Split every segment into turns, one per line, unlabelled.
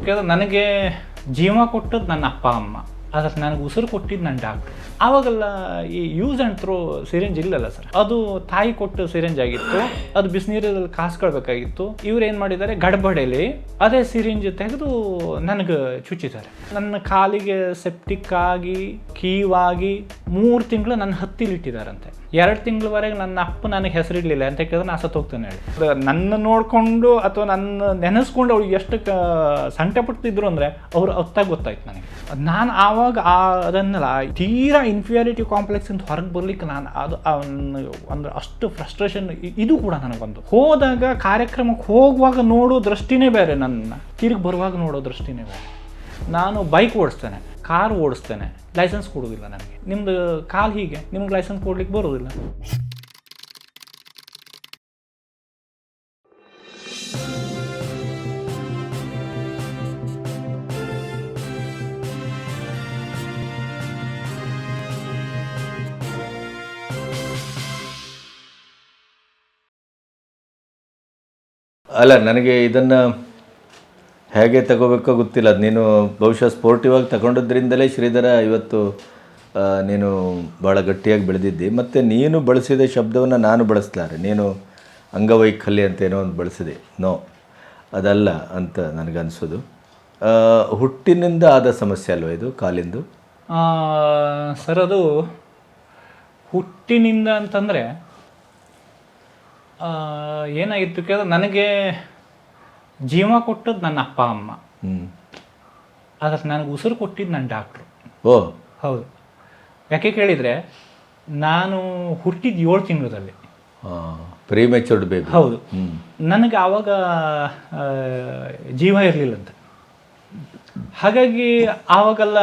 ಯಾಕಂದ್ರೆ ನನಗೆ ಜೀವ ಕೊಟ್ಟದ್ದು ನನ್ನ ಅಪ್ಪ, ಅಮ್ಮ. ಅದಕ್ಕೆ ನನಗೆ ಉಸಿರು ಕೊಟ್ಟಿದ್ದು ನನ್ನ ಡಾಕ್ಟರ್ ಆವಾಗೆಲ್ಲ ಈ ಯೂಸ್ ಆ್ಯಂಡ್ ಥ್ರೋ ಸಿರಿಂಜ್ ಇಲ್ಲಲ್ಲ ಸರ್ ಅದು ತಾಯಿ ಕೊಟ್ಟು ಸಿರಿಂಜ್ ಆಗಿತ್ತು, ಅದು ಬಿಸಿನೀರಲ್ಲಿ ಕಾಸ್ಕೊಳ್ಬೇಕಾಗಿತ್ತು. ಇವ್ರು ಏನು ಮಾಡಿದ್ದಾರೆ? ಗಡ್ಬಡೆಯಲ್ಲಿ ಅದೇ ಸಿರಿಂಜ್ ತೆಗೆದು ನನಗೆ ಚುಚ್ಚಿದ್ದಾರೆ. ನನ್ನ ಕಾಲಿಗೆ ಸೆಪ್ಟಿಕ್ ಆಗಿ, ಕೀವಾಗಿ ಮೂರು ತಿಂಗಳು ನನ್ನ ಹತ್ತಿಲಿಟ್ಟಿದ್ದಾರಂತೆ. ಎರಡು ತಿಂಗಳವರೆಗೆ ನನ್ನ ಅಪ್ಪ ನನಗೆ ಹೆಸರಿಡ್ಲಿಲ್ಲ ಅಂತ ಕೇಳಿದ್ರೆ ನಾ ಸತ್ತೋಗ್ತೇನೆ ಹೇಳಿ. ನನ್ನ ನೋಡಿಕೊಂಡು ಅಥವಾ ನನ್ನ ನೆನೆಸ್ಕೊಂಡು ಅವ್ರು ಎಷ್ಟು ಕ ಸಂಕಟ ಪಡ್ತಿದ್ರು ಅಂದರೆ ಅವ್ರು ಹೊತ್ತಾಗ ಗೊತ್ತಾಯ್ತು ನನಗೆ. ನಾನು ಆವಾಗ ಆ ಅದನ್ನೆಲ್ಲ, ತೀರಾ ಇನ್ಫಿಯಾರಿಟಿ ಅಂತ ಹೊರಗೆ ಬರ್ಲಿಕ್ಕೆ ನಾನು ಅದು ಅಂದ್ರೆ ಅಷ್ಟು ಫ್ರಸ್ಟ್ರೇಷನ್ ಇದು ಕೂಡ ನನಗೆ ನನಗೊಂದು. ಹೋದಾಗ ಕಾರ್ಯಕ್ರಮಕ್ಕೆ ಹೋಗುವಾಗ ನೋಡೋ ದೃಷ್ಟಿನೇ ಬೇರೆ ನನ್ನ. ತಿರುಗಿ ಬರುವಾಗ ನೋಡೋ ದೃಷ್ಟಿನೇ ಬೇರೆ. ನಾನು ಬೈಕ್ ಓಡಿಸ್ತೇನೆ ಕಾರ್ ಓಡಿಸ್ತೇನೆ. ಲೈಸೆನ್ಸ್ ಕೊಡೋದಿಲ್ಲ ನನಗೆ. ನಿಮ್ಮದು ಕಾಲ್ ಹೀಗೆ ನಿಮ್ಗೆ ಲೈಸೆನ್ಸ್ ಕೊಡ್ಲಿಕ್ಕೆ ಬರೋದಿಲ್ಲ
ಅಲ್ಲ ನನಗೆ ಇದನ್ನು ಹೇಗೆ ತಗೋಬೇಕೋ ಗೊತ್ತಿಲ್ಲ. ಅದು ನೀನು ಬಹುಶಃ ಸ್ಪೋರ್ಟಿವ್ ಆಗಿ ತಗೊಂಡಿದ್ರಿಂದಲೇ ಶ್ರೀಧರ ಇವತ್ತು ನೀನು ಭಾಳ ಗಟ್ಟಿಯಾಗಿ ಬೆಳೆದಿದ್ದಿ. ಮತ್ತು ನೀನು ಬಳಸಿದ ಶಬ್ದವನ್ನು ನಾನು ಬಳಸಲಾರೆ. ನೀನು ಅಂಗವೈಕಲ್ಯ ಅಂತ ಏನೋ ಒಂದು ಬಳಸಿದೆ. ನೋ, ಅದಲ್ಲ ಅಂತ ನನಗನ್ಸೋದು. ಹುಟ್ಟಿನಿಂದ ಆದ ಸಮಸ್ಯೆ ಅಲ್ವಾ ಇದು ಕಾಲಿಂದು?
ಸರ್, ಅದು ಹುಟ್ಟಿನಿಂದ ಅಂತಂದರೆ ಏನಾಗಿತ್ತು ಕೇಳಿದ್ರೆ ನನಗೆ ಜೀವ ಕೊಟ್ಟದ್ದು ನನ್ನ ಅಪ್ಪ ಅಮ್ಮ. ಅದಕ್ಕೆ ನನಗೆ ಉಸಿರು ಕೊಟ್ಟಿದ್ದು ನನ್ನ ಡಾಕ್ಟ್ರು.
ಓ.
ಹೌದು. ಯಾಕೆ ಕೇಳಿದರೆ ನಾನು ಹುಟ್ಟಿದ್ದು ಏಳು ತಿಂಗಳಲ್ಲಿ.
ಪ್ರೀಮೆಚೂರ್ಡ್ ಬೇಬಿ
ಹೌದು. ನನಗೆ ಆವಾಗ ಜೀವ ಇರಲಿಲ್ಲಂತ. ಹಾಗಾಗಿ ಆವಾಗೆಲ್ಲ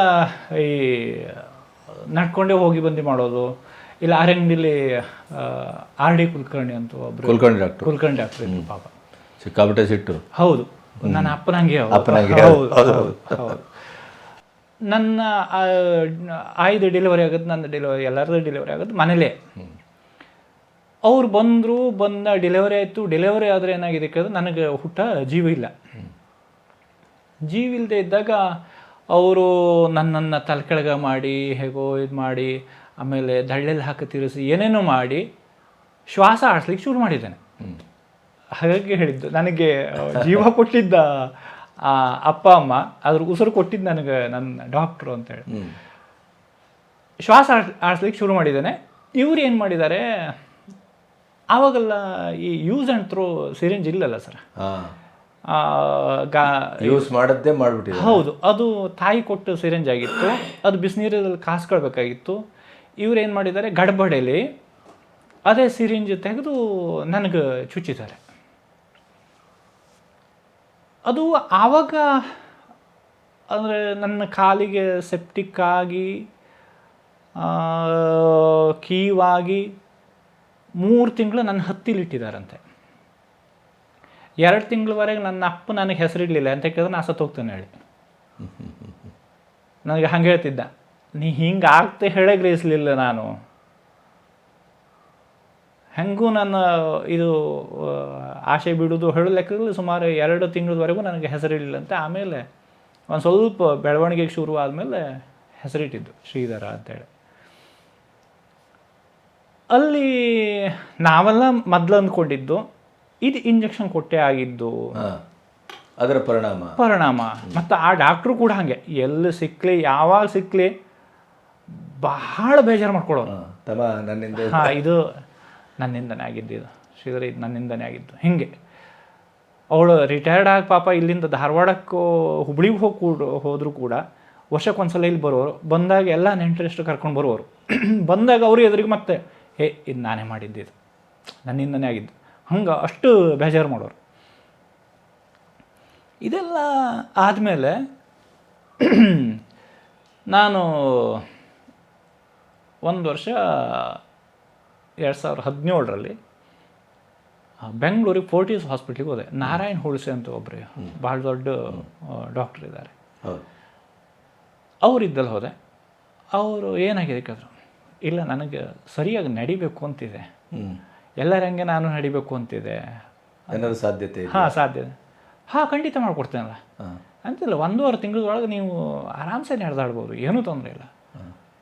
ಈ ನಡ್ಕೊಂಡೇ ಹೋಗಿ ಬಂದು ಮಾಡೋದು ಇಲ್ಲ ಆರಂಗಿಲಿ ಆರ್ ಡಿ ಕುಲಕರ್ಣಿ ಅಂತ ಒಬ್ರು
ಕುಲ್ಕರ್ಣಿ ಡಾಕ್ಟರ್.
ಕುಲಕರ್ಣಿ ಡಾಕ್ಟರ್ ಪಾಪ.
ಸಿಕ್ಕಾಪಟ್ಟೆ ಸಿಟ್ಟು.
ಹೌದು. ನನ್ನ ಅಪ್ಪನಂಗೆ ಹೌದು. ಹೌದು. ಹೌದು. ನನ್ನ ಆಯ್ದು ಡೆಲಿವರಿ ಆಗುತ್ತೆ ನನ್ನ ಡೆಲಿವರಿ ಎಲ್ಲರದ್ದು ಡೆಲಿವರಿ ಆಗುತ್ತೆ ಮನೇಲೆ. ಅವ್ರು ಬಂದರು ಬಂದ ಡೆಲಿವರಿ ಆಯಿತು ಡೆಲಿವರಿ ಆದರೆ ಏನಾಗಿದೆ ಕೇಳಿದ್ರೆ ನನಗೆ ಹುಟ್ಟ ಜೀವ ಇಲ್ಲ. ಜೀವ ಇಲ್ಲದೆ ಇದ್ದಾಗ ಅವರು ನನ್ನನ್ನು ತಲೆ ಕೆಳಗೆ ಮಾಡಿ ಹೇಗೋ ಇದು ಮಾಡಿ ಆಮೇಲೆ ದಳ್ಳೆಲ್ಲಿ ಹಾಕಿ ತಿರುಗಿಸಿ ಏನೇನೋ ಮಾಡಿ ಶ್ವಾಸ ಆಡಿಸ್ಲಿಕ್ಕೆ ಶುರು ಮಾಡಿದ್ದೇನೆ. ಹಾಗಾಗಿ ಹೇಳಿದ್ದು. ನನಗೆ ಜೀವ ಕೊಟ್ಟಿದ್ದ ಅಪ್ಪ ಅಮ್ಮ ಅದ್ರ ಉಸಿರು ಕೊಟ್ಟಿದ್ದು ನನಗೆ ನನ್ನ ಡಾಕ್ಟ್ರು ಅಂತ
ಹೇಳಿ.
ಶ್ವಾಸ ಆಡ್ಸ್ಲಿಕ್ಕೆ ಶುರು ಮಾಡಿದ್ದಾನೆ. ಇವ್ರು ಏನು ಮಾಡಿದ್ದಾರೆ ಆವಾಗೆಲ್ಲ ಈ ಯೂಸ್ ಆ್ಯಂಡ್ ಥ್ರೋ ಸಿರಿಂಜ್ ಇಲ್ಲಲ್ಲ ಸರ್.
ಯೂಸ್ ಮಾಡದ್ದೇ ಮಾಡಿಬಿಟ್ಟಿದೆ
ಹೌದು. ಅದು ತಾಯಿ ಕೊಟ್ಟು ಸಿರಿಂಜ್ ಆಗಿತ್ತು. ಅದು ಬಿಸಿನೀರಲ್ಲಿ ಕಾಸ್ಕೊಳ್ಬೇಕಾಗಿತ್ತು. ಇವ್ರು ಏನು ಮಾಡಿದ್ದಾರೆ ಗಡ್ಬಡೆಯಲ್ಲಿ ಅದೇ ಸಿರಿಂಜ್ ತೆಗೆದು ನನಗೆ ಚುಚ್ಚಿದ್ದಾರೆ. ಅದು ಆವಾಗ ಅಂದರೆ ನನ್ನ ಕಾಲಿಗೆ ಸೆಪ್ಟಿಕ್ ಆಗಿ ಕೀವಾಗಿ ಮೂರು ತಿಂಗಳು ನನ್ನ ಹತ್ತಿಲಿಟ್ಟಿದ್ದಾರಂತೆ ಎರಡು ತಿಂಗಳವರೆಗೆ ನನ್ನ ಅಪ್ಪ ನನಗೆ ಹೆಸರಿಡಲಿಲ್ಲ ಅಂತ ಕೇಳಿದ್ರೆ ನಾ ಸತ್ತು ಹೋಗ್ತೇನೆ ಹೇಳಿ. ನನಗೆ ಹಂಗೆ ಹೇಳ್ತಿದ್ದ ನೀ ಹಿಂಗೆ ಆಗ್ತೆ ಹೇಳೇ ಗ್ರಹಿಸಲಿಲ್ಲ ನಾನು. ಹೆಂಗೂ ನನ್ನ ಇದು ಆಶೆ ಆಸೆ ಬಿಡೋದು ಹೇಳೋ ಲೆಕ್ಕದಲ್ಲಿ ಸುಮಾರು ಎರಡು ತಿಂಗಳವರೆಗೂ ನನಗೆ ಹೆಸರಿಡಲಿಲ್ಲಂತೆ ಆಮೇಲೆ ಒಂದು ಸ್ವಲ್ಪ ಬೆಳವಣಿಗೆಗೆ ಶುರು ಆದಮೇಲೆ ಹೆಸರಿಟ್ಟಿದ್ದು ಶ್ರೀಧರ ಅಂತೇಳಿ. ಅಲ್ಲಿ ನಾವೆಲ್ಲ ಮೊದಲು ಅಂದ್ಕೊಂಡಿದ್ದು ಇದು ಇಂಜೆಕ್ಷನ್ ಕೊಟ್ಟೆ ಆಗಿದ್ದು.
ಅದರ ಪರಿಣಾಮ.
ಪರಿಣಾಮ. ಮತ್ತು ಆ ಡಾಕ್ಟ್ರು ಕೂಡ ಹಾಗೆ. ಎಲ್ಲಿ ಸಿಕ್ಕಲಿ ಯಾವಾಗ ಸಿಕ್ಕಲಿ ಬಹಳ ಬೇಜಾರು ಮಾಡ್ಕೊಳ್ಳೋರು.
ತಮ್ಮ ನನ್ನಿಂದ.
ಇದು ನನ್ನಿಂದನೇ ಆಗಿದ್ದು ಇದು. ಶ್ರೀಧರ, ಇದು ನನ್ನಿಂದನೇ ಆಗಿದ್ದು. ಹಿಂಗೆ. ಅವಳು ರಿಟೈರ್ಡ್ ಆಗಿ ಪಾಪ ಇಲ್ಲಿಂದ ಧಾರವಾಡಕ್ಕೆ ಹುಬ್ಳಿಗೆ ಹೋಗಿ ಕೂಡ, ಹೋದರೂ ಕೂಡ ವರ್ಷಕ್ಕೆ ಒಂದ್ಸಲ ಇಲ್ಲಿ ಬರೋರು ಬಂದಾಗ ಎಲ್ಲ ನೆಂಟರಿಷ್ಟು ಕರ್ಕೊಂಡು ಬರೋರು ಬಂದಾಗ ಅವರು ಎದುರಿಗೆ ಮತ್ತೆ, ಹೇ, ಇದು ನಾನೇ ಮಾಡಿದ್ದಿದ್ದು ನನ್ನಿಂದನೇ ಆಗಿದ್ದು. ಹಂಗೆ ಅಷ್ಟು ಬೇಜಾರು ಮಾಡೋರು. ಇದೆಲ್ಲ ಆದಮೇಲೆ ನಾನು ಒಂದು ವರ್ಷ ಎರಡು ಸಾವಿರದ ಹದಿನೇಳರಲ್ಲಿ ಬೆಂಗಳೂರಿಗೆ ಫೋರ್ಟೀಸ್ ಹಾಸ್ಪಿಟ್ಲಿಗೆ ಹೋದೆ. ನಾರಾಯಣ್ ಹುಳ್ಸೆ ಅಂತ ಒಬ್ಬರು ಭಾಳ ದೊಡ್ಡ ಡಾಕ್ಟ್ರ್ ಇದ್ದಾರೆ. ಅವರಿದ್ದಲ್ಲಿ ಹೋದೆ. ಅವರು ಏನಾಗಿದೆ ಕೇಳಿದ್ರು ಇಲ್ಲ ನನಗೆ ಸರಿಯಾಗಿ ನಡಿಬೇಕು ಅಂತಿದೆ.
ಹ್ಞೂ
ಎಲ್ಲರ ಹಂಗೆ ನಾನು ನಡಿಬೇಕು ಅಂತಿದೆ.
ಸಾಧ್ಯತೆ
ಹಾಂ ಸಾಧ್ಯ ಹಾಂ ಖಂಡಿತ ಮಾಡಿಕೊಡ್ತೇನಲ್ಲ. ಅಂತಿಲ್ಲ ಒಂದೂವರೆ ತಿಂಗಳೊಳಗೆ ನೀವು ಆರಾಮ್ಸೆ ನಡೆದಾಡ್ಬೋದು ಏನೂ ತೊಂದರೆ ಇಲ್ಲ.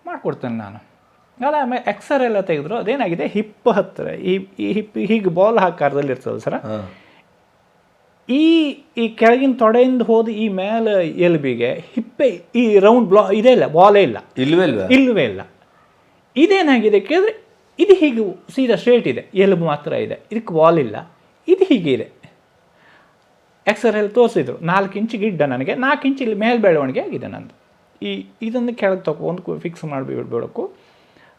ಮಾಡಿಕೊಡ್ತೇನೆ ನಾನು. ಅಲ್ಲ ಆಮೇಲೆ ಎಕ್ಸರ್ ಎಲ್ಲ ತೆಗೆದ್ರು. ಅದೇನಾಗಿದೆ? ಹಿಪ್ ಹತ್ತಿರ. ಈ ಈ ಹಿಪ್ ಹೀಗೆ ಬಾಲ್ ಆಕಾರದಲ್ಲಿ ಇರ್ತದೆ ಸರ? ಈ ಈ ಕೆಳಗಿನ ತೊಡೆಯಿಂದ ಹೋದ ಈ ಮೇಲೆ ಎಲ್ಬಿಗೆ ಹಿಪ್ಪೆ ಈ ರೌಂಡ್ ಬ್ಲಾ ಇದೇ ಇಲ್ಲ ಬಾಲೇ ಇಲ್ಲ.
ಇಲ್ವೇ ಇಲ್ವ?
ಇಲ್ವೇ ಇಲ್ಲ. ಇದೇನಾಗಿದೆ ಕೇಳಿದ್ರೆ ಇದು ಹೀಗೆ ಸೀದಾ ಸ್ಟ್ರೇಟ್ ಇದೆ. ಎಲುಬು ಮಾತ್ರ ಇದೆ. ಇದಕ್ಕೆ ಬಾಲ್ ಇಲ್ಲ. ಇದು ಹೀಗೆ ಇದೆ. ಎಕ್ಸರಲ್ಲಿ ತೋರಿಸಿದ್ರು. ನಾಲ್ಕು ಇಂಚ್ ಗಿಡ್ಡ ನನಗೆ ನಾಲ್ಕು ಇಂಚ್ ಇಲ್ಲಿ ಮೇಲೆ ಬೆಳವಣಿಗೆ ಆಗಿದೆ ನಂದು. ಈ ಇದನ್ನು ಕೆಳಗೆ ತಗೊಂಡು ಫಿಕ್ಸ್ ಮಾಡಿಬಿಡ್ಬೇಡಕ್ಕೂ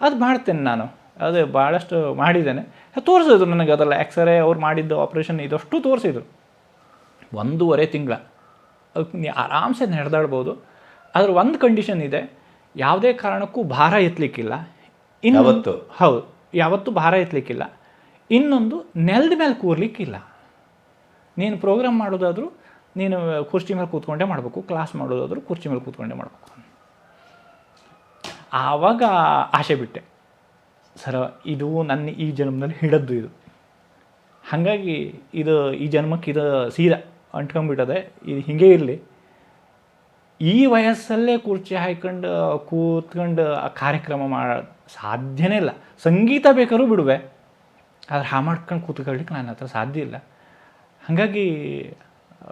ಅದು ಮಾಡ್ತೇನೆ ನಾನು. ಅದು ಭಾಳಷ್ಟು ಮಾಡಿದ್ದೇನೆ. ತೋರಿಸಿದ್ರು ನನಗೆ ಅದೆಲ್ಲ ಎಕ್ಸ್ರೇ ಅವ್ರು ಮಾಡಿದ್ದು ಆಪ್ರೇಷನ್ ಇದಷ್ಟು ತೋರಿಸಿದ್ರು. ಒಂದೂವರೆ ತಿಂಗಳ. ಅದಕ್ಕೆ ನೀ ಆರಾಮ್ಸೆ ನಡೆದಾಡ್ಬೋದು. ಅದ್ರ ಒಂದು ಕಂಡೀಷನ್ ಇದೆ. ಯಾವುದೇ ಕಾರಣಕ್ಕೂ ಭಾರ ಎತ್ತಲಿಕ್ಕಿಲ್ಲ ಇನ್ನೊಂದು
ಯಾವತ್ತು?
ಹೌದು. ಯಾವತ್ತೂ ಭಾರ ಎತ್ತಲಿಕ್ಕಿಲ್ಲ ಇನ್ನೊಂದು ನೆಲದ ಮೇಲೆ ಕೂರ್ಲಿಕ್ಕಿಲ್ಲ. ನೀನು ಪ್ರೋಗ್ರಾಮ್ ಮಾಡೋದಾದರೂ ನೀನು ಕುರ್ಚಿ ಮೇಲೆ ಕೂತ್ಕೊಂಡೇ ಮಾಡಬೇಕು. ಕ್ಲಾಸ್ ಮಾಡೋದಾದರೂ ಕುರ್ಚಿ ಮೇಲೆ ಕೂತ್ಕೊಂಡೇ ಮಾಡಬೇಕು. ಆವಾಗ ಆಸೆ ಬಿಟ್ಟೆ. ಸರ, ಇದು ನನ್ನ ಈ ಜನ್ಮದಲ್ಲಿ ಹಿಡದ್ದು ಇದು. ಹಾಗಾಗಿ ಇದು ಈ ಜನ್ಮಕ್ಕೆ ಇದು ಸೀದಾ ಅಂಟ್ಕೊಂಡ್ಬಿಟ್ಟದೆ. ಇದು ಹೀಗೆ ಇರಲಿ. ಈ ವಯಸ್ಸಲ್ಲೇ ಕುರ್ಚಿ ಹಾಯ್ಕೊಂಡು ಕೂತ್ಕೊಂಡು ಆ ಕಾರ್ಯಕ್ರಮ ಮಾಡ ಸಾಧ್ಯನೇ ಇಲ್ಲ. ಸಂಗೀತ ಬೇಕಾದ್ರೂ ಬಿಡುವೆ. ಆದರೆ ಹಾ ಮಾಡ್ಕೊಂಡು ಕೂತ್ಕೊಳ್ಳಿಕ್ಕೆ ನನ್ನ ಹತ್ರ ಸಾಧ್ಯ ಇಲ್ಲ. ಹಾಗಾಗಿ,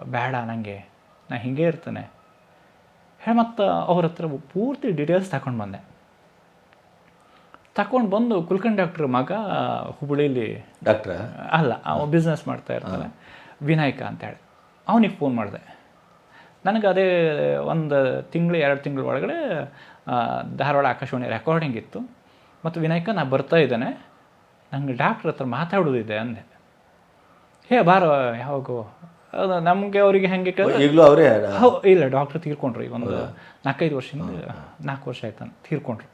ಬೇಡ ನನಗೆ ನಾನು ಹಿಂಗೆ ಇರ್ತೇನೆ. ಹೇಳಿ ಮತ್ತು ಅವ್ರ ಹತ್ರ ಪೂರ್ತಿ ಡೀಟೇಲ್ಸ್ ತಗೊಂಡು ಬಂದೆ. ತಗೊಂಡು ಬಂದು ಕುಲ್ಕನ್ ಡಾಕ್ಟ್ರ್ ಮಗ ಹುಬ್ಬಳ್ಳಿಲಿ
ಡಾಕ್ಟ್ರ
ಅಲ್ಲ ಅವ ಬಿಸ್ನೆಸ್ ಮಾಡ್ತಾ ಇರ್ತಾನೆ. ವಿನಾಯಕ ಅಂತೇಳಿ ಅವನಿಗೆ ಫೋನ್ ಮಾಡಿದೆ. ನನಗೆ ಅದೇ ಒಂದು ತಿಂಗಳು ಎರಡು ತಿಂಗಳ ಒಳಗಡೆ ಧಾರವಾಡ ಆಕಾಶವಾಣಿ ರೆಕಾರ್ಡಿಂಗ್ ಇತ್ತು. ಮತ್ತು ವಿನಾಯಕ ನಾನು ಬರ್ತಾ ಇದ್ದೇನೆ. ನಂಗೆ ಡಾಕ್ಟ್ರ್ ಹತ್ರ ಮಾತಾಡೋದಿದೆ ಅಂದೆ. ಹೇ ಬಾರೋ ಯಾವಾಗೋ ಅದು ನಮಗೆ ಅವರಿಗೆ ಹೆಂಗೆ
ಈಗಲೂ ಅವರೇ
ಇಲ್ಲ ಡಾಕ್ಟರ್ ತೀರ್ಕೊಂಡ್ರು ಈಗ ಒಂದು ನಾಲ್ಕೈದು ವರ್ಷದಿಂದ ನಾಲ್ಕು ವರ್ಷ ಆಯ್ತಾನೆ ತೀರ್ಕೊಂಡ್ರು.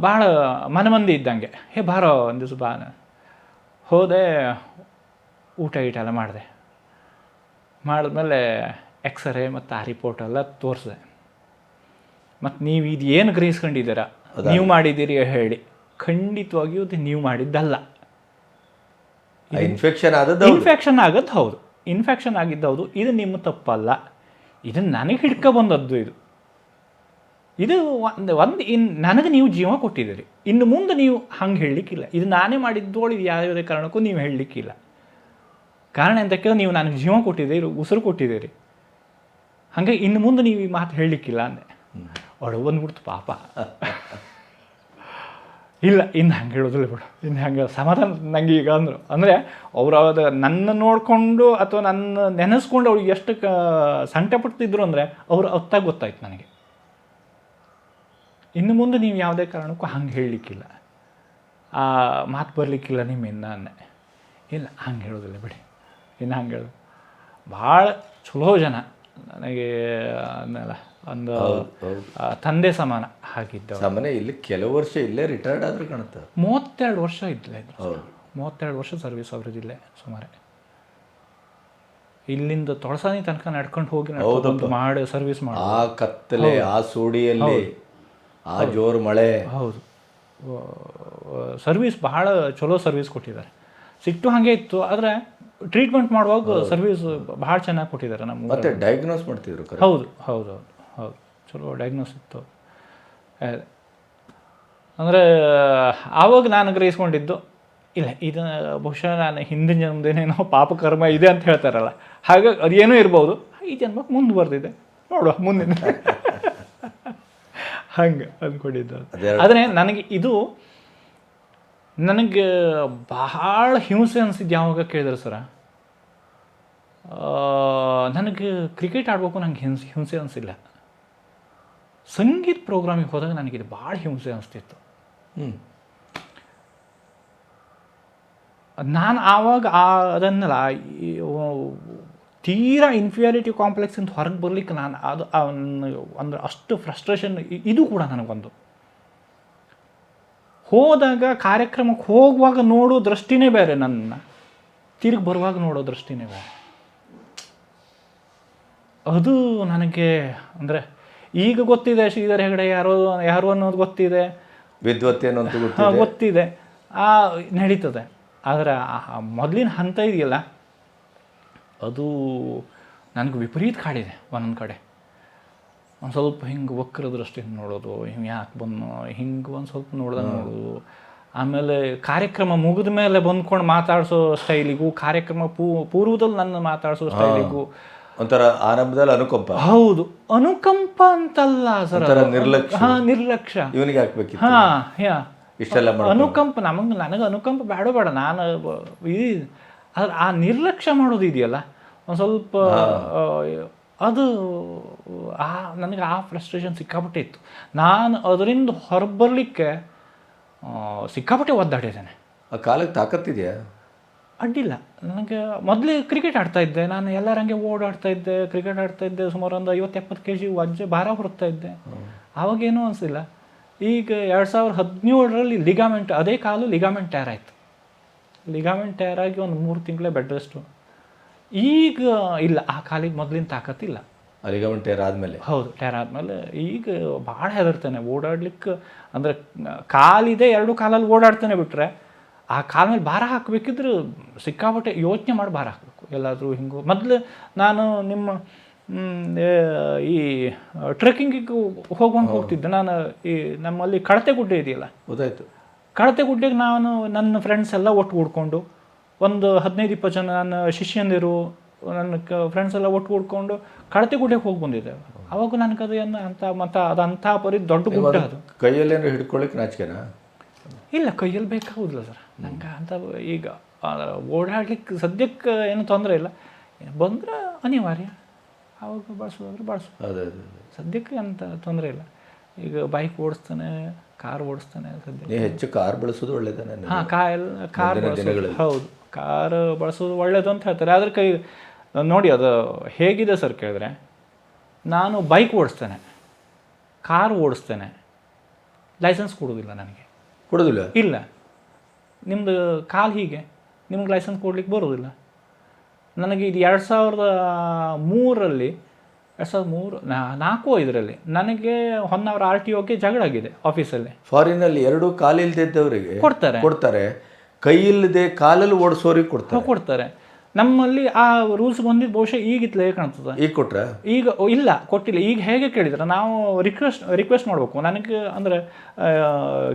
ಭಾಳ ಮನಮಂದಿ ಇದ್ದಂಗೆ. ಹೇ ಬಾರೋ ಒಂದು ದಿವಸ ಬಾ ಹೋದೆ ಊಟ ಗೀಟ ಎಲ್ಲ ಮಾಡಿದೆ. ಮಾಡಿದ್ಮೇಲೆ ಎಕ್ಸ್ರೇ ಮತ್ತು ಆ ರಿಪೋರ್ಟ್ ಎಲ್ಲ ತೋರಿಸಿದೆ. ಮತ್ತು ನೀವು ಇದು ಏನು ಗ್ರಹಿಸ್ಕೊಂಡಿದ್ದೀರಾ? ನೀವು ಮಾಡಿದ್ದೀರಿ ಹೇಳಿ. ಖಂಡಿತವಾಗಿಯೂ ಇದು ನೀವು ಮಾಡಿದ್ದಲ್ಲ.
ಇನ್ಫೆಕ್ಷನ್ ಆದದ್ದು
ಇನ್ಫೆಕ್ಷನ್ ಆಗೋದು ಹೌದು. ಇನ್ಫೆಕ್ಷನ್ ಆಗಿದ್ದು ಹೌದು. ಇದು ನಿಮ್ಮ ತಪ್ಪಲ್ಲ. ಇದು ನನಗೆ ಹಿಡ್ಕೊ ಬಂದದ್ದು ಇದು. ಇದು ಒಂದು ಒಂದು ಇನ್ ನನಗೆ ನೀವು ಜೀವ ಕೊಟ್ಟಿದ್ದೀರಿ. ಇನ್ನು ಮುಂದೆ ನೀವು ಹಂಗೆ ಹೇಳಲಿಕ್ಕಿಲ್ಲ. ಇದು ನಾನೇ ಮಾಡಿದ್ದೋಳು ಇದು ಯಾವುದೇ ಕಾರಣಕ್ಕೂ ನೀವು ಹೇಳಲಿಕ್ಕಿಲ್ಲ. ಕಾರಣ ಎಂತ ಕೇಳಿದ್ರೆ ನೀವು ನನಗೆ ಜೀವ ಕೊಟ್ಟಿದ್ದೀರಿ ಉಸಿರು ಕೊಟ್ಟಿದ್ದೀರಿ. ಹಾಗೆ ಇನ್ನು ಮುಂದೆ ನೀವು ಈ ಮಾತು ಹೇಳಲಿಕ್ಕಿಲ್ಲ ಅಂದೆ. ಒಳಗೆ ಬಂದ್ಬಿಡ್ತು ಪಾಪ. ಇಲ್ಲ, ಇನ್ನು ಹಂಗೆ ಹೇಳೋದಿಲ್ಲ ಬಿಡು. ಇನ್ನು ಹಂಗೆ ಸಮಾಧಾನ ನಂಗೆ ಈಗ ಅಂದರು. ಅಂದರೆ ಅವ್ರು ಅದು ನನ್ನ ನೋಡಿಕೊಂಡು ಅಥವಾ ನನ್ನ ನೆನೆಸ್ಕೊಂಡು ಅವ್ರಿಗೆ ಎಷ್ಟು ಕ ಸಂಕಟ ಪಡ್ತಿದ್ರು ಅಂದರೆ ಅವ್ರು ಹೊತ್ತಾಗ ಗೊತ್ತಾಯ್ತು ನನಗೆ. ಇನ್ನು ಮುಂದೆ ನೀವು ಯಾವುದೇ ಕಾರಣಕ್ಕೂ ಹಂಗೆ ಹೇಳಲಿಕ್ಕಿಲ್ಲ ಆ ಮಾತು ಬರಲಿಕ್ಕಿಲ್ಲ ನಿಮ್ಮಿಂದ ಅಂದೆ ಇಲ್ಲ, ಹಂಗೆ ಹೇಳೋದಿಲ್ಲ ಬಿಡಿ. ಇನ್ನು ಹಂಗೆ ಹೇಳೋದು ಭಾಳ ಚಲೋ ಜನ ನನಗೆ ಅನ್ನಲ್ಲ ಒಂದು ತಂದೆ ಸಮಾನ ಹಾಗಿದ್ದ
ಸಾಮಾನ್ಯ ಇಲ್ಲಿ ಕೆಲವು ವರ್ಷ ಇಲ್ಲೇ ರಿಟೈರ್ಡ್ ಆದ್ರೂ ಕಾಣುತ್ತೆ.
ಮೂವತ್ತೆರಡು ವರ್ಷ ಇದ್ದಿಲ್ಲ ಇದು
ಹೌದು.
ಮೂವತ್ತೆರಡು ವರ್ಷ ಸರ್ವಿಸ್ ಅವ್ರದ್ದಿಲ್ಲೇ ಸುಮಾರು. ಇಲ್ಲಿಂದ ತೊಳಸಾನಿ ತನಕ ನಡ್ಕೊಂಡು ಹೋಗಿ ಮಾಡಿ ಸರ್ವಿಸ್ ಮಾಡಿ.
ಆ ಕತ್ತಲೆ ಆ ಸೂಡಿಯಲ್ಲಿ ಆ ಜೋರು ಮಳೆ.
ಹೌದು. ಸರ್ವಿಸ್ ಬಹಳ ಚಲೋ ಸರ್ವಿಸ್ ಕೊಟ್ಟಿದ್ದಾರೆ. ಸಿಟ್ಟು ಹಾಗೆ ಇತ್ತು ಆದರೆ ಟ್ರೀಟ್ಮೆಂಟ್ ಮಾಡುವಾಗ ಸರ್ವಿಸ್ ಭಾಳ ಚೆನ್ನಾಗಿ ಕೊಟ್ಟಿದ್ದಾರೆ ನಮ್ಮ
ಮತ್ತೆ ಡಯಾಗ್ನೋಸ್ ಮಾಡ್ತಿದ್ರು
ಹೌದು ಹೌದು ಹೌದು. ಹೌದು. ಚಲೋ ಡಯಾಗ್ನೋಸ್ ಇತ್ತು. ಅಂದರೆ ಆವಾಗ ನಾನು ಗ್ರಹಿಸ್ಕೊಂಡಿದ್ದು ಇಲ್ಲ ಇದು ಬಹುಶಃ ನಾನು ಹಿಂದಿನ ಜನ್ಮದೇನೇನೋ ಪಾಪಕರ್ಮ ಇದೆ ಅಂತ ಹೇಳ್ತಾರಲ್ಲ. ಹಾಗಾಗಿ ಅದೇನೂ ಇರ್ಬೋದು. ಈ ಜನ್ಮಕ್ಕೆ ಮುಂದೆ ಬರ್ತಿದೆ ನೋಡುವ ಮುಂದಿನ. ಹಂಗೆ ಅಂದ್ಕೊಂಡಿದ್ದು.
ಅದೇ-
ಆದರೆ ನನಗೆ ಇದು ನನಗೆ ಬಹಳ ಹಿಂಸೆ ಅನಿಸಿದ್ದು ಯಾವಾಗ ಕೇಳಿದ್ರೆ ಸರ? ನನಗೆ ಕ್ರಿಕೆಟ್ ಆಡ್ಬೇಕು ನಂಗೆ ಹಿಂಸೆ ಹಿಂಸೆ ಅನಿಸಿಲ್ಲ. ಸಂಗೀತ ಪ್ರೋಗ್ರಾಮಿಗೆ ಹೋದಾಗ ನನಗೆ ಇದು ಭಾಳ ಹಿಂಸೆ ಅನಿಸ್ತಿತ್ತು.
ಹ್ಞೂ
ನಾನು ಆವಾಗ ಆ ಅದನ್ನಲ್ಲ ತೀರಾ ಇನ್ಫಿಯಾರಿಟಿ ಅಂತ ಹೊರಗೆ ಬರಲಿಕ್ಕೆ ನಾನು ಅದು ಅಂದ್ರೆ ಅಷ್ಟು ಫ್ರಸ್ಟ್ರೇಷನ್ ಇದು ಕೂಡ ನನಗೊಂದು. ಹೋದಾಗ ಕಾರ್ಯಕ್ರಮಕ್ಕೆ ಹೋಗುವಾಗ ನೋಡೋ ದೃಷ್ಟಿನೇ ಬೇರೆ ನನ್ನ. ತಿರುಗಿ ಬರುವಾಗ ನೋಡೋ ದೃಷ್ಟಿನೇ ಬೇರೆ. ಅದು ನನಗೆ ಅಂದರೆ ಈಗ ಗೊತ್ತಿದೆ ಶ್ರೀಧರ್ ಹೆಗಡೆ ಯಾರೋ ಯಾರು ಅನ್ನೋದು ಗೊತ್ತಿದೆ.
ವಿದ್ವತ್ತೆ ಅನ್ನೋದು
ಗೊತ್ತಿದೆ. ಆ ನಡೀತದೆ. ಆದರೆ ಮೊದಲಿನ ಹಂತ ಇದೆಯಲ್ಲ? ಅದು ನನಗೆ ವಿಪರೀತ ಕಾಡಿದೆ ಒಂದೊಂದು ಕಡೆ. ಒಂದು ಸ್ವಲ್ಪ ಹಿಂಗೆ ವಕ್ರ ದೃಷ್ಟಿಯಿಂದ ನೋಡೋದು ಹಿಂಗೆ ಯಾಕೆ ಬಂದು ಹಿಂಗೆ ಒಂದು ಸ್ವಲ್ಪ ನೋಡ್ದೆ ನೋಡೋದು. ಆಮೇಲೆ ಕಾರ್ಯಕ್ರಮ ಮುಗಿದ ಮೇಲೆ ಬಂದ್ಕೊಂಡು ಮಾತಾಡಿಸೋ ಸ್ಟೈಲಿಗೂ ಕಾರ್ಯಕ್ರಮ ಪೂ ಪೂರ್ವದಲ್ಲಿ ನನ್ನ ಮಾತಾಡಿಸೋ ಸ್ಟೈಲಿಗೂ
ಒಂಥರ ಆರಂಭದಲ್ಲಿ ಅನುಕಂಪ.
ಹೌದು. ಅನುಕಂಪ ಅಂತಲ್ಲ ಸರ್
ಒಂಥರ ನಿರ್ಲಕ್ಷ್ಯ.
ಹಾ ನಿರ್ಲಕ್ಷ್ಯ.
ಇವನಿಗೆ ಹಾಕ್ಬೇಕಿತ್ತು
ಹಾ ಯಾ.
ಇಷ್ಟೆಲ್ಲ
ಅನುಕಂಪ ನಮಗೆ ನನಗೆ ಅನುಕಂಪ ಬೇಡ ಬೇಡ. ನಾನು ಆ ನಿರ್ಲಕ್ಷ್ಯ ಮಾಡೋದು ಇದೆಯಲ್ಲ ಒಂದು ಸ್ವಲ್ಪ ಆ, ಅದು ಆ ನನಗೆ ಆ ಫ್ರಸ್ಟ್ರೇಷನ್ ಸಿಕ್ಕಾಪಟ್ಟೆ ಇತ್ತು. ನಾನು ಅದರಿಂದ ಹೊರಬರಲಿಕ್ಕೆ ಸಿಕ್ಕಾಪಟ್ಟೆ ಒದ್ದಾಡಿದ್ದೇನೆ.
ಆ ಕಾಲಕ್ಕೆ ತಾಕತ್ತಿದೆಯಾ?
ಅಡ್ಡಿಲ್ಲ. ನನಗೆ ಮೊದಲೇ ಕ್ರಿಕೆಟ್ ಆಡ್ತಾ ಇದ್ದೆ. ನಾನು ಎಲ್ಲರಂಗೆ ಓಡಾಡ್ತಾ ಇದ್ದೆ. ಕ್ರಿಕೆಟ್ ಆಡ್ತಾ ಇದ್ದೆ ಸುಮಾರು ಒಂದು ಐವತ್ತು ಎಪ್ಪತ್ತು ಕೆ ಜಿ ವಜ್ಜೆ ಭಾರ ಹೊರಗ್ತಾ ಇದ್ದೆ. ಆವಾಗೇನೂ ಅನಿಸಿಲ್ಲ. ಈಗ ಎರಡು ಸಾವಿರ ಹದಿನೇಳರಲ್ಲಿ ಲಿಗಾಮೆಂಟ್ ಅದೇ ಕಾಲು ಲಿಗಾಮೆಂಟ್ ಟೈರ್ ಆಯಿತು. ಲಿಗಾಮೆಂಟ್ ಟೈರ್ ಆಗಿ ಒಂದು ಮೂರು ತಿಂಗಳೇ ಬೆಡ್ ರೆಸ್ಟು ಈಗ ಇಲ್ಲ ಆ ಕಾಲಿಗೆ ಮೊದಲಿನ ತಾಕತ್ತಿಲ್ಲ
ಲಿಗಾಮೆಂಟ್ ಟೈರ್ ಆದಮೇಲೆ?
ಹೌದು ಟೈರ್ ಆದಮೇಲೆ ಈಗ ಭಾಳ ಹೆದರ್ತಾನೆ. ಓಡಾಡ್ಲಿಕ್ಕೆ ಅಂದರೆ ಕಾಲಿದೆ ಎರಡು ಕಾಲಲ್ಲಿ ಓಡಾಡ್ತಾನೆ ಬಿಟ್ರೆ ಆ ಕಾಲ ಮೇಲೆ ಭಾರ ಹಾಕಬೇಕಿದ್ರೆ ಸಿಕ್ಕಾಪಟ್ಟೆ ಯೋಚನೆ ಮಾಡಿ ಭಾರ ಹಾಕಬೇಕು. ಎಲ್ಲಾದರೂ ಹಿಂಗೆ. ಮೊದಲು ನಾನು ನಿಮ್ಮ ಈ ಟ್ರೆಕ್ಕಿಂಗಿಗೆ ಹೋಗುವಂಗೆ ಹೋಗ್ತಿದ್ದೆ. ನಾನು ಈ ನಮ್ಮಲ್ಲಿ ಕಳತೆ ಗುಡ್ಡೆ ಇದೆಯಲ್ಲ?
ಗೊತ್ತಾಯ್ತು.
ಕಳತೆ ಗುಡ್ಡೆಗೆ ನಾನು ನನ್ನ ಫ್ರೆಂಡ್ಸ್ ಎಲ್ಲ ಒಟ್ಟು ಕೂಡ್ಕೊಂಡು ಒಂದು ಹದಿನೈದು ಇಪ್ಪತ್ತು ಜನ ನನ್ನ ಶಿಷ್ಯಂದಿರು ನನ್ನ ಕ ಫ್ರೆಂಡ್ಸ್ ಎಲ್ಲ ಒಟ್ಟು ಕೂಡ್ಕೊಂಡು ಕಳತೆ ಗುಡ್ಡೆಗೆ ಹೋಗಿ ಬಂದಿದ್ದೆ. ಅವಾಗ ನನಗೆ ಅದು ಏನು ಅಂತ ಮತ್ತು ಅದು ಅಂಥ ಪರಿ ದೊಡ್ಡ ಗುಡ್ಡ ಅದು.
ಕೈಯಲ್ಲೇನು ಹಿಡ್ಕೊಳ್ಳಿಕ್ಕೆ ನಾಚಿಕೆನಾ?
ಇಲ್ಲ ಕೈಯಲ್ಲಿ ಬೇಕಾಗುದಿಲ್ಲ ಸರ್. ನಂಗೆ ಅಂತ ಈಗ ಓಡಾಡ್ಲಿಕ್ಕೆ ಸದ್ಯಕ್ಕೆ ಏನು ತೊಂದರೆ ಇಲ್ಲ. ಬಂದ್ರೆ ಅನಿವಾರ್ಯ. ಆವಾಗ ಬಳಸೋದಾದ್ರೆ ಬಳಸು.
ಅದೇ ಅದೇ ಅದೇ.
ಸದ್ಯಕ್ಕೆ ಅಂತ ತೊಂದರೆ ಇಲ್ಲ. ಈಗ ಬೈಕ್ ಓಡಿಸ್ತಾನೆ ಕಾರ್ ಓಡಿಸ್ತಾನೆ ಸದ್ಯ
ಹೆಚ್ಚು ಕಾರ್ ಬಳಸೋದು ಒಳ್ಳೇದಾನೆ
ಹಾಂ ಕಾರ್ ಕಾರ್ ಬಳಸೋದು. ಹೌದು. ಕಾರ್ ಬಳಸೋದು ಒಳ್ಳೇದು ಅಂತ ಹೇಳ್ತಾರೆ. ಅದ್ರ ಕೈ ನೋಡಿ ಅದು ಹೇಗಿದೆ ಸರ್ ಕೇಳಿದ್ರೆ ನಾನು ಬೈಕ್ ಓಡಿಸ್ತೇನೆ. ಕಾರ್ ಓಡಿಸ್ತೇನೆ. ಲೈಸೆನ್ಸ್ ಕೊಡೋದಿಲ್ಲ ನನಗೆ.
ಕೊಡೋದಿಲ್ಲ?
ಇಲ್ಲ. ನಿಮ್ಮದು ಕಾಲು ಹೀಗೆ ನಿಮ್ಗೆ ಲೈಸೆನ್ಸ್ ಕೊಡ್ಲಿಕ್ಕೆ ಬರೋದಿಲ್ಲ ನನಗೆ ಇದು ಎರಡು ಸಾವಿರದ ಮೂರರಲ್ಲಿ ಎರಡು ಸಾವಿರದ ಮೂರು ನಾಲ್ಕು ಇದರಲ್ಲಿ ನನಗೆ ಹೊನ್ನಾವರ ಆರ್ ಟಿ ಓಕೆ ಜಗಳ ಆಗಿದೆ ಆಫೀಸಲ್ಲಿ
ಫಾರಿನಲ್ಲಿ ಎರಡು ಕಾಲಿಲ್ದಿದ್ದವರಿಗೆ
ಕೊಡ್ತಾರೆ.
ಕೊಡ್ತಾರೆ. ಕೈ ಇಲ್ಲದೆ ಕಾಲಲ್ಲಿ ಓಡಿಸೋರಿಗೆ ಕೊಡ್ತಾರೆ.
ಕೊಡ್ತಾರೆ. ನಮ್ಮಲ್ಲಿ ಆ ರೂಲ್ಸ್ ಬಂದಿದ್ದು ಬಹುಶಃ ಈಗಿತ್ಲೇ ಕಾಣ್ತದೆ.
ಈಗ ಕೊಟ್ರ?
ಈಗ ಇಲ್ಲ ಕೊಟ್ಟಿಲ್ಲ. ಈಗ ಹೇಗೆ ಕೇಳಿದ್ರೆ? ನಾವು ರಿಕ್ವೆಸ್ಟ್ ರಿಕ್ವೆಸ್ಟ್ ಮಾಡಬೇಕು. ನನಗೆ ಅಂದರೆ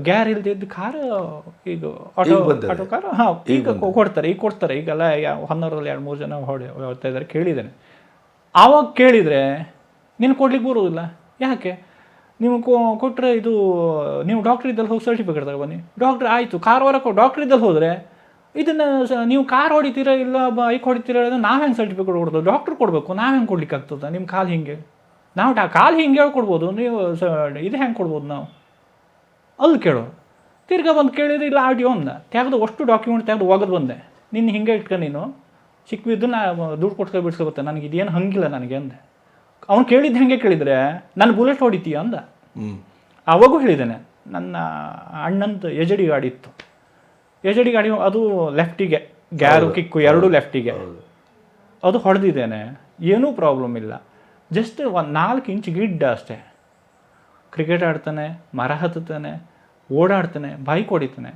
ಗ್ಯಾರ್ ಇಲ್ದಿದ್ದ ಕಾರ್ ಈಗ ಆಟೋ ಆಟೋ ಕಾರ್ ಹಾಂ ಈಗ ಕೊಡ್ತಾರೆ. ಈಗ ಕೊಡ್ತಾರೆ. ಈಗೆಲ್ಲ ಯಾ ಹೊನ್ನೂರಲ್ಲಿ ಎರಡು ಮೂರು ಜನ ಹೊಡೆ ಹೊಡ್ತಾ ಇದ್ದಾರೆ ಕೇಳಿದ್ದೇನೆ. ಆವಾಗ ಕೇಳಿದರೆ ನೀನು ಕೊಡ್ಲಿಕ್ಕೆ ಬರೋದಿಲ್ಲ. ಯಾಕೆ? ನೀವು ಕೊಟ್ಟರೆ ಕೊಟ್ರೆ ಇದು ನೀವು ಡಾಕ್ಟ್ರ್ ಇದ್ದಲ್ಲಿ ಹೋಗಿ ಸರ್ಟಿಫಿಕೇಟ್ ತಗೊಬನ್ನಿ ಡಾಕ್ಟ್ರ್ ಆಯಿತು. ಕಾರ್ ಹೊರಕ್ಕೆ ಡಾಕ್ಟ್ರ್ ಇದ್ದಲ್ಲಿ ಹೋದರೆ ಇದನ್ನು ಸ- ನೀವು ಕಾರ್ ಹೊಡಿತೀರಾ ಇಲ್ಲ ಬೈಕ್ ಹೊಡಿತೀರಾ ಅಂದ್ರೆ ನಾವು ಹೆಂಗೆ ಸರ್ಟಿಫಿಕೇಟ್ ಕೊಡೋದು? ಡಾಕ್ಟ್ರ್ ಕೊಡಬೇಕು. ನಾವು ಹೆಂಗೆ ಕೊಡ್ಲಿಕ್ಕೆ ಆಗ್ತದೆ ನಿಮ್ಮ ಕಾಲು ಹಿಂಗೆ. ನಾವು ಡಾ ಕಾಲು ಹಿಂಗೆ ಹೇಳ್ಕೊಡ್ಬೋದು. ನೀವು ಸ ಇದು ಹೆಂಗೆ ಕೊಡ್ಬೋದು ನಾವು? ಅಲ್ಲಿ ಕೇಳೋ ತಿರ್ಗಾ ಬಂದು ಕೇಳಿದ್ರೆ ಇಲ್ಲ ಆರ್ ಡಿ ಅಂದ. ತೆಗೆದು ಅಷ್ಟು ಡಾಕ್ಯುಮೆಂಟ್ ತೆಗೆದು ಒಗದು ಬಂದೆ. ನಿನ್ನ ಹಿಂಗೆ ಇಟ್ಕೊ ನೀನು. ಸಿಕ್ಕಿದ್ದು ನಾ ದುಡ್ಡು ಕೊಟ್ಕೊ ಬಿಡ್ಸ್ಕೊಬತ್ತೆ. ನನಗೆ ಇದೇನು ಹಂಗಿಲ್ಲ ನನಗೆ ಅಂದೆ. ಅವ್ನು ಕೇಳಿದ್ದು ಹೆಂಗೆ ಕೇಳಿದರೆ ನಾನು ಬುಲೆಟ್ ಹೊಡಿತೀಯ? ಅಂದ.
ಹ್ಞೂ
ಅವಾಗೂ ಹೇಳಿದ್ದೇನೆ. ನನ್ನ ಅಣ್ಣಂದು ಎಜಡಿ ಗಾಡಿ ಇತ್ತು. ಎಜಡಿ ಗಾಡಿ ಅದು ಲೆಫ್ಟಿಗೆ ಗ್ಯಾರು ಕಿಕ್ಕು ಎರಡೂ ಲೆಫ್ಟಿಗೆ ಅದು ಹೊಡೆದಿದ್ದೇನೆ. ಏನೂ ಪ್ರಾಬ್ಲಮ್ ಇಲ್ಲ. ಜಸ್ಟ್ ಒಂದು ನಾಲ್ಕು ಇಂಚ್ ಗಿಡ್ಡ ಅಷ್ಟೇ. ಕ್ರಿಕೆಟ್ ಆಡ್ತಾನೆ ಮರ ಹತ್ತುತ್ತಾನೆ ಓಡಾಡ್ತಾನೆ ಬೈಕ್ ಹೊಡಿತಾನೆ.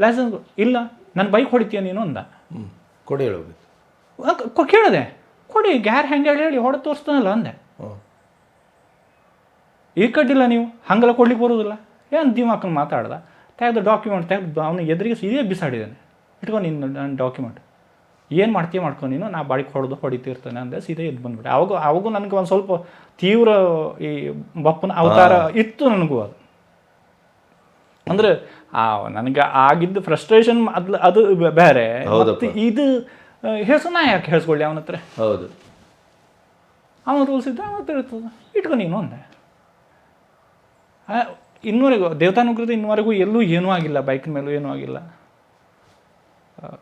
ಲೈಸನ್ಸ್ ಇಲ್ಲ ನಾನು ಬೈಕ್ ಹೊಡಿತೀಯ ನೀನು ಅಂದ.
ಕೊಡಿ
ಕೊ- ಕೇಳಿದೆ. ಕೊಡಿ ಗ್ಯಾರ್ ಹೆಂಗೆ ಹೇಳಿ ಹೇಳಿ ಹೊಡೆದು ತೋರಿಸ್ತಾನಲ್ಲ ಅಂದೆ.
ಈಗ
ಈ ಕಡ್ಡಿಲ್ಲ ನೀವು ಹಂಗೆಲ್ಲ ಕೊಡ್ಲಿಕ್ಕೆ ಬರೋದಿಲ್ಲ. ಏನು ದಿಮಾಕನ್ ಮಾತಾಡ್ದ? ತೆಗೆದು ಡಾಕ್ಯುಮೆಂಟ್ ತೆಗೆದು ಅವನು ಎದುರಿಗೆ ಇದೇ ಬಿಸಾಡಿದ್ದಾನೆ. ಇಟ್ಕೊ ನಿನ್ನ ನನ್ನ ಡಾಕ್ಯುಮೆಂಟ್ ಏನು ಮಾಡ್ತೀಯ ಮಾಡ್ಕೊ ನೀನು ನಾ ಬಾಡಿಗೆ ಹೊಡೆದು ಹೊಡಿತಿರ್ತಾನೆ ಅಂದರೆ ಸೀದಾ ಎದ್ದು ಬಂದ್ಬಿಟ್ಟೆ. ಅವಾಗ ಅವಾಗೂ ನನಗೆ ಒಂದು ಸ್ವಲ್ಪ ತೀವ್ರ ಈ ಬಪ್ಪನ ಅವತಾರ ಇತ್ತು ನನಗೂ ಅದು. ಅಂದರೆ ಆ ನನಗೆ ಆಗಿದ್ದ ಫ್ರಸ್ಟ್ರೇಷನ್ ಅದು ಅದು ಬೇರೆ. ಇದು ನಾ ಯಾಕೆ ಹೇಳ್ಸ್ಕೊಳ್ಳಿ ಅವನ ಹತ್ರ?
ಹೌದು.
ಅವನು ರೂಲ್ಸ್ ಇದ್ದ ಅವತ್ತು ಇರ್ತದೆ. ಇಟ್ಕೊ ನೀನು ಅಂದೆ. ಇನ್ನೂವರೆಗೂ ದೇವತಾನುಗ್ರಹದ ಇನ್ನುವರೆಗೂ ಎಲ್ಲೂ ಏನೂ ಆಗಿಲ್ಲ ಬೈಕ್ ಮೇಲೂ ಏನೂ ಆಗಿಲ್ಲ.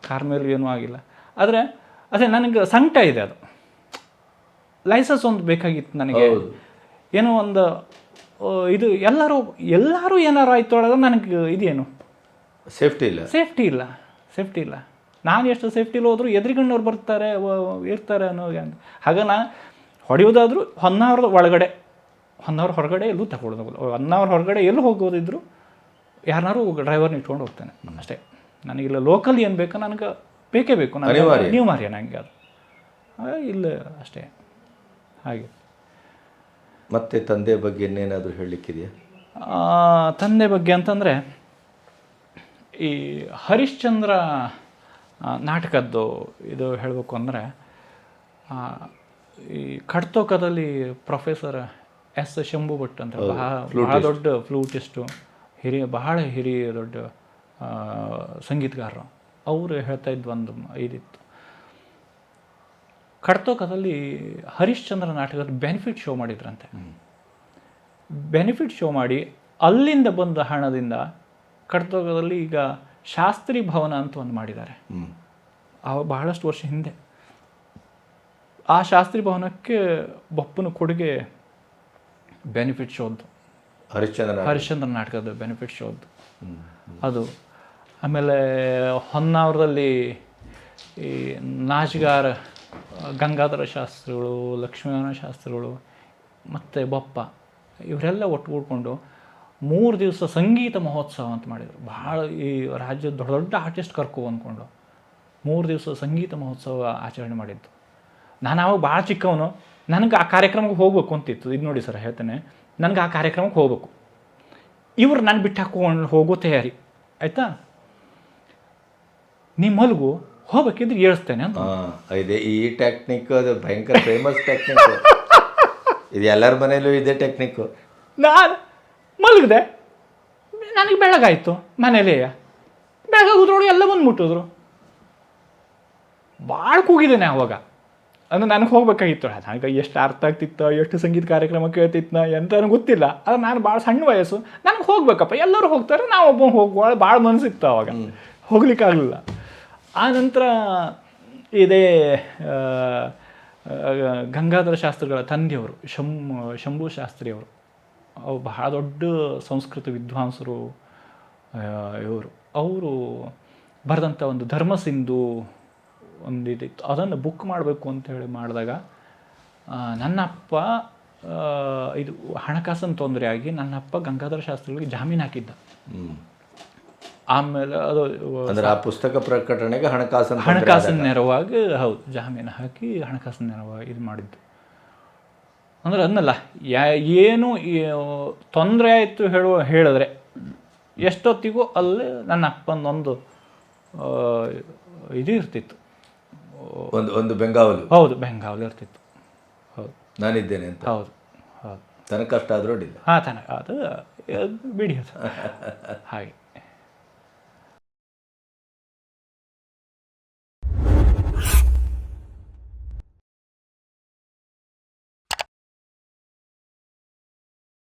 ಕಾರ್ ಮೇಲೂ ಏನೂ ಆಗಿಲ್ಲ. ಆದರೆ ಅದೇ ನನಗೆ ಸಂಕಟ ಇದೆ ಅದು. ಲೈಸೆನ್ಸ್ ಒಂದು ಬೇಕಾಗಿತ್ತು ನನಗೆ. ಏನೋ ಒಂದು ಇದು ಎಲ್ಲರೂ ಎಲ್ಲರೂ ಏನಾರು ಆಯ್ತು ಒಳಗೆ ನನಗೆ ಇದೇನು?
ಸೇಫ್ಟಿ ಇಲ್ಲ.
ಸೇಫ್ಟಿ ಇಲ್ಲ. ಸೇಫ್ಟಿ ಇಲ್ಲ. ನಾನು ಎಷ್ಟು ಸೇಫ್ಟಿಲಿ ಹೋದ್ರು ಎದುರುಗಣ್ಣವ್ರು ಬರ್ತಾರೆ ಇರ್ತಾರೆ ಅನ್ನೋ ಹಾಗೆ. ನಾ ಹೊಡೆಯೋದಾದ್ರೂ ಹೊನ್ನಾವರದ ಒಳಗಡೆ. ಹೊನ್ನಾವರ ಹೊರಗಡೆ ಎಲ್ಲೂ ತಗೊಳ್ಳೋದು ಹೊನ್ನಾವರ ಹೊರಗಡೆ ಎಲ್ಲೂ ಹೋಗೋದಿದ್ರು ಯಾರನ್ನಾರು ಡ್ರೈವರ್ನ ಇಟ್ಕೊಂಡು ಹೋಗ್ತೇನೆ ಅಷ್ಟೇ ನನಗಿಲ್ಲ ಲೋಕಲ್ ಏನು ಬೇಕು ನನಗೆ ಬೇಕೇ ಬೇಕು. ನನಗೆ
ನೀವು
ಮಾರಿಯ ನನಗೆ ಅದು. ಇಲ್ಲ ಅಷ್ಟೇ. ಹಾಗೆ.
ಮತ್ತೆ ತಂದೆ ಬಗ್ಗೆ ಇನ್ನೇನಾದರೂ ಹೇಳಲಿಕ್ಕಿದೆಯಾ?
ತಂದೆ ಬಗ್ಗೆ ಅಂತಂದರೆ ಈ ಹರಿಶ್ಚಂದ್ರ ನಾಟಕದ್ದು ಇದು ಹೇಳಬೇಕು ಅಂದರೆ ಈ ಕಡ್ತೋಕದಲ್ಲಿ ಪ್ರೊಫೆಸರ್ ಎಸ್ ಶಂಭು ಭಟ್ ಅಂತ. ಬಹಳ ಬಹಳ ದೊಡ್ಡ ಫ್ಲೂಟಿಸ್ಟು ಹಿರಿಯ ಬಹಳ ಹಿರಿಯ ದೊಡ್ಡ ಸಂಗೀತಗಾರರು. ಅವರು ಹೇಳ್ತಾ ಇದ್ದ ಒಂದು ಇದಿತ್ತು. ಕಡ್ತೋಕದಲ್ಲಿ ಹರಿಶ್ಚಂದ್ರ ನಾಟಕದ ಬೆನಿಫಿಟ್ ಶೋ ಮಾಡಿದ್ರಂತೆ. ಬೆನಿಫಿಟ್ ಶೋ ಮಾಡಿ ಅಲ್ಲಿಂದ ಬಂದ ಹಣದಿಂದ ಕಡ್ತೋಕದಲ್ಲಿ ಈಗ ಶಾಸ್ತ್ರಿ ಭವನ ಅಂತ ಒಂದು ಮಾಡಿದ್ದಾರೆ. ಬಹಳಷ್ಟು ವರ್ಷ ಹಿಂದೆ. ಆ ಶಾಸ್ತ್ರಿ ಭವನಕ್ಕೆ ಬಪ್ಪನ ಕೊಡುಗೆ ಬೆನಿಫಿಟ್ ಶೋದ್ದು
ಹರಿಶ್ಚಂದ್ರ
ಹರಿಶ್ಚಂದ್ರ ನಾಟಕದ ಬೆನಿಫಿಟ್ ಶೋದ್ದು ಅದು. ಆಮೇಲೆ ಹೊನ್ನಾವರದಲ್ಲಿ ಈ ನಾಚಗಾರ ಗಂಗಾಧರ ಶಾಸ್ತ್ರಿಗಳು ಲಕ್ಷ್ಮೀನಾರಾಯಣ ಶಾಸ್ತ್ರಿಗಳು ಮತ್ತು ಬಪ್ಪ ಇವರೆಲ್ಲ ಒಟ್ಟುಗೂಡ್ಕೊಂಡು ಮೂರು ದಿವಸ ಸಂಗೀತ ಮಹೋತ್ಸವ ಅಂತ ಮಾಡಿದರು. ಭಾಳ ಈ ರಾಜ್ಯದ ದೊಡ್ಡ ದೊಡ್ಡ ಆರ್ಟಿಸ್ಟ್ ಕರ್ಕೊ ಅಂದ್ಕೊಂಡು ಮೂರು ದಿವಸ ಸಂಗೀತ ಮಹೋತ್ಸವ ಆಚರಣೆ ಮಾಡಿದ್ದು. ನಾನು ಆವಾಗ ಭಾಳ ಚಿಕ್ಕವನು. ನನಗೆ ಆ ಕಾರ್ಯಕ್ರಮಕ್ಕೆ ಹೋಗ್ಬೇಕು ಅಂತಿತ್ತು. ಇದು ನೋಡಿ ಸರ್ ಹೇಳ್ತೇನೆ. ನನಗೆ ಆ ಕಾರ್ಯಕ್ರಮಕ್ಕೆ ಹೋಗ್ಬೇಕು. ಇವ್ರು ನಾನು ಬಿಟ್ಟು ಹಾಕೊಂಡು ಹೋಗೋ ತಯಾರಿ. ಆಯಿತಾ? ನೀ ಮಲಗು ಹೋಗ್ಬೇಕಿದ್ರೆ ಏಳಿಸ್ತೇನೆ ಅಂತ.
ಇದೆ ಈ ಟೆಕ್ನಿಕ್ ಅದು ಭಯಂಕರ ಫೇಮಸ್ ಟೆಕ್ನಿಕ್ ಇದು ಎಲ್ಲರ ಮನೆಯಲ್ಲೂ ಇದೆ ಟೆಕ್ನಿಕ್
ನಾನು ಮಲಗಿದೆ. ನನಗೆ ಬೆಳಗಾಯಿತು ಮನೇಲೇ ಬೆಳಗಾಗೋದ್ರೊಳಗೆ ಎಲ್ಲ ಬಂದು ಮುಟ್ಟಿದ್ರು ಭಾಳ ಕೂಗಿದ್ದೇನೆ ಅವಾಗ ಅಂದ್ರೆ ನನಗೆ ಹೋಗ್ಬೇಕಾಗಿತ್ತು. ನನಗೆ ಎಷ್ಟು ಅರ್ಥ ಆಗ್ತಿತ್ತು ಎಷ್ಟು ಸಂಗೀತ ಕಾರ್ಯಕ್ರಮ ಕೇಳ್ತಿತ್ತು ಎಂತ ನನಗೆ ಗೊತ್ತಿಲ್ಲ. ಅದು ನಾನು ಭಾಳ ಸಣ್ಣ ವಯಸ್ಸು. ನನಗೆ ಹೋಗ್ಬೇಕಪ್ಪ. ಎಲ್ಲರೂ ಹೋಗ್ತಾರೆ ನಾವು ಒಬ್ಬ ಹೋಗುವ ಭಾಳ ಮನಸ್ಸಿತ್ತು ಅವಾಗ. ಹೋಗ್ಲಿಕ್ಕಾಗಲಿಲ್ಲ ಆ ನಂತರ ಇದೇ ಗಂಗಾಧರ ಶಾಸ್ತ್ರಿಗಳ ತಂದೆಯವರು ಶಂ ಶಂಭು ಶಾಸ್ತ್ರಿಯವರು. ಅವು ಬಹಳ ದೊಡ್ಡ ಸಂಸ್ಕೃತ ವಿದ್ವಾಂಸರು ಇವರು. ಅವರು ಬರೆದಂಥ ಒಂದು ಧರ್ಮಸಿಂಧು ಒಂದು ಇದಿತ್ತು ಅದನ್ನು ಬುಕ್ ಮಾಡಬೇಕು ಅಂತ ಹೇಳಿ ಮಾಡಿದಾಗ ನನ್ನ ನನ್ನಪ್ಪ ಇದು ಹಣಕಾಸಿನ ತೊಂದರೆ ಆಗಿ ನನ್ನಪ್ಪ ಗಂಗಾಧರ ಶಾಸ್ತ್ರಿಗಳಿಗೆ ಜಾಮೀನು ಹಾಕಿದ್ದ. ಆಮೇಲೆ ಅದು
ಅಂದ್ರೆ ಆ ಪುಸ್ತಕ ಪ್ರಕಟಣೆಗೆ ಹಣಕಾಸಿನ
ಹಣಕಾಸಿನ ನೆರವಾಗಿ ಹೌದು ಜಾಮೀನು ಹಾಕಿ ಹಣಕಾಸಿನ ನೆರವಾಗಿ ಇದು ಮಾಡಿದ್ದು. ಅಂದ್ರೆ ಅದನ್ನಲ್ಲ ಯಾ ಏನು ತೊಂದರೆ ಆಯಿತು ಹೇಳುವ ಹೇಳಿದ್ರೆ ಎಷ್ಟೊತ್ತಿಗೂ ಅಲ್ಲಿ ನನ್ನ ಅಪ್ಪನೊಂದು ಇದು ಇರ್ತಿತ್ತು.
ಒಂದು ಒಂದು ಬೆಂಗಾವಲು.
ಹೌದು ಬೆಂಗಾವಲು ಇರ್ತಿತ್ತು. ಹೌದು.
ನಾನಿದ್ದೇನೆ ಅಂತ.
ಹೌದು ಹೌದು.
ತನಕಷ್ಟ ಆದರೂ ಅಡ್ಡಿಲ್ಲ.
ಹಾಂ ತನಕ. ಅದು ಬಿಡಿ ಹಾಗೆ.